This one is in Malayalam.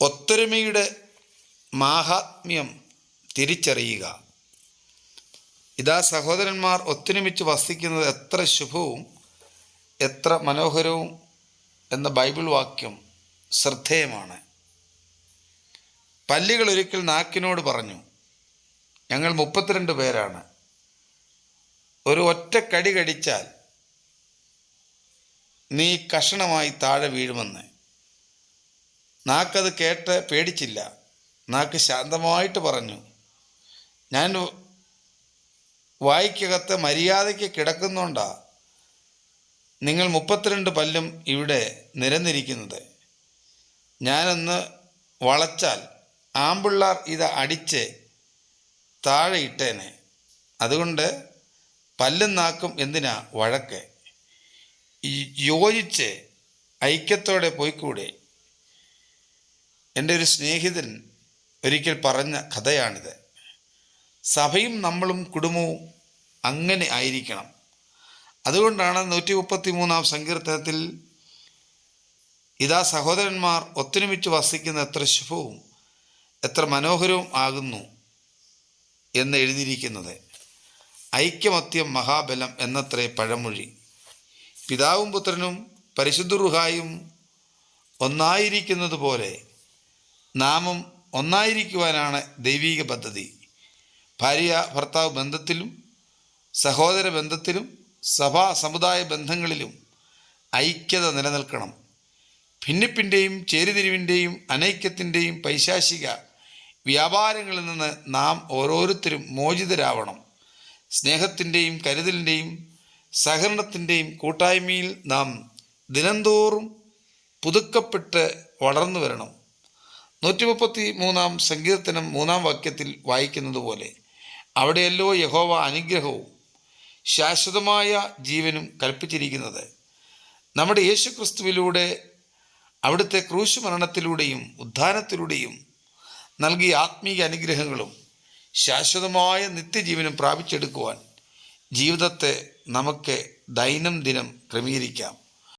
ഒത്തൊരുമയുടെ മാഹാത്മ്യം തിരിച്ചറിയുക. ഇതാ സഹോദരന്മാർ ഒത്തൊരുമിച്ച് വസിക്കുന്നത് എത്ര ശുഭവും എത്ര മനോഹരവും എന്ന ബൈബിൾ വാക്യം ശ്രദ്ധേയമാണ്. പല്ലികൾ ഒരിക്കൽ നാക്കിനോട് പറഞ്ഞു ഞങ്ങൾ മുപ്പത്തിരണ്ട് പേരാണ്. ഒരു ഒറ്റ കടി കടിച്ചാൽ നീ കഷണമായി താഴെ വീഴുമെന്ന്. നാക്കത് കേട്ട് പേടിച്ചില്ല. നാക്ക് ശാന്തമായിട്ട് പറഞ്ഞു. ഞാൻ വായിക്കകത്ത് മര്യാദയ്ക്ക് കിടക്കുന്നുണ്ടാ? നിങ്ങൾ മുപ്പത്തിരണ്ട് പല്ലും ഇവിടെ നിരന്നിരിക്കുന്നത്. ഞാനൊന്ന് വളച്ചാൽ ആമ്പിള്ളാർ ഇത് അടിച്ച് താഴെ ഇട്ടേനെ. അതുകൊണ്ട് പല്ലും നാക്കും എന്തിനാ വഴക്ക്? യോജിച്ച് ഐക്യത്തോടെ പോയിക്കൂടെ? എന്റെ ഒരു സ്നേഹിതൻ ഒരിക്കൽ പറഞ്ഞ കഥയാണിത്. സഭയും നമ്മളും കുടുംബവും അങ്ങനെ ആയിരിക്കണം. അതുകൊണ്ടാണ് നൂറ്റി മുപ്പത്തി മൂന്നാം സങ്കീർത്തനത്തിൽ ഇതാ സഹോദരന്മാർ ഒത്തൊരുമിച്ച് വസിക്കുന്ന എത്ര ശുഭവും എത്ര മനോഹരവും ആകുന്നു എന്ന് എഴുതിയിരിക്കുന്നത്. ഐക്യമത്യം മഹാബലം എന്നത്രേ പഴമൊഴി. പിതാവും പുത്രനും പരിശുദ്ധ ഒന്നായിരിക്കുന്നത് പോലെ നാമും ഒന്നായിരിക്കുവാനാണ് ദൈവീക പദ്ധതി. ഭാര്യ ഭർത്താവ് ബന്ധത്തിലും സഹോദര ബന്ധത്തിലും സഭാ സമുദായ ബന്ധങ്ങളിലും ഐക്യത നിലനിൽക്കണം. ഭിന്നിപ്പിന്റെയും ചേരിതിരിവിന്റെയും അനൈക്യത്തിന്റെയും പൈശാശിക വ്യാപാരങ്ങളിൽ നിന്ന് നാം ഓരോരുത്തരും മോചിതരാവണം. സ്നേഹത്തിന്റെയും കരുതലിന്റെയും സഹകരണത്തിന്റെയും കൂട്ടായ്മയിൽ നാം ദിനംതോറും പുതുക്കപ്പെട്ട് വളർന്നു വരണം. നൂറ്റി മുപ്പത്തി മൂന്നാം സങ്കീർത്തനം മൂന്നാം വാക്യത്തിൽ വായിക്കുന്നത് പോലെ അവിടെയല്ലോ യഹോവ അനുഗ്രഹവും ശാശ്വതമായ ജീവനും കൽപ്പിച്ചിരിക്കുന്നത്. നമ്മുടെ യേശുക്രിസ്തുവിലൂടെ അവിടുത്തെ ക്രൂശ് മരണത്തിലൂടെയും ഉദ്ധാനത്തിലൂടെയും നൽകിയ ആത്മീയ അനുഗ്രഹങ്ങളും ശാശ്വതമായ നിത്യജീവനും പ്രാപിച്ചെടുക്കുവാൻ ജീവിതത്തെ നമുക്ക് ദൈനംദിനം ക്രമീകരിക്കാം.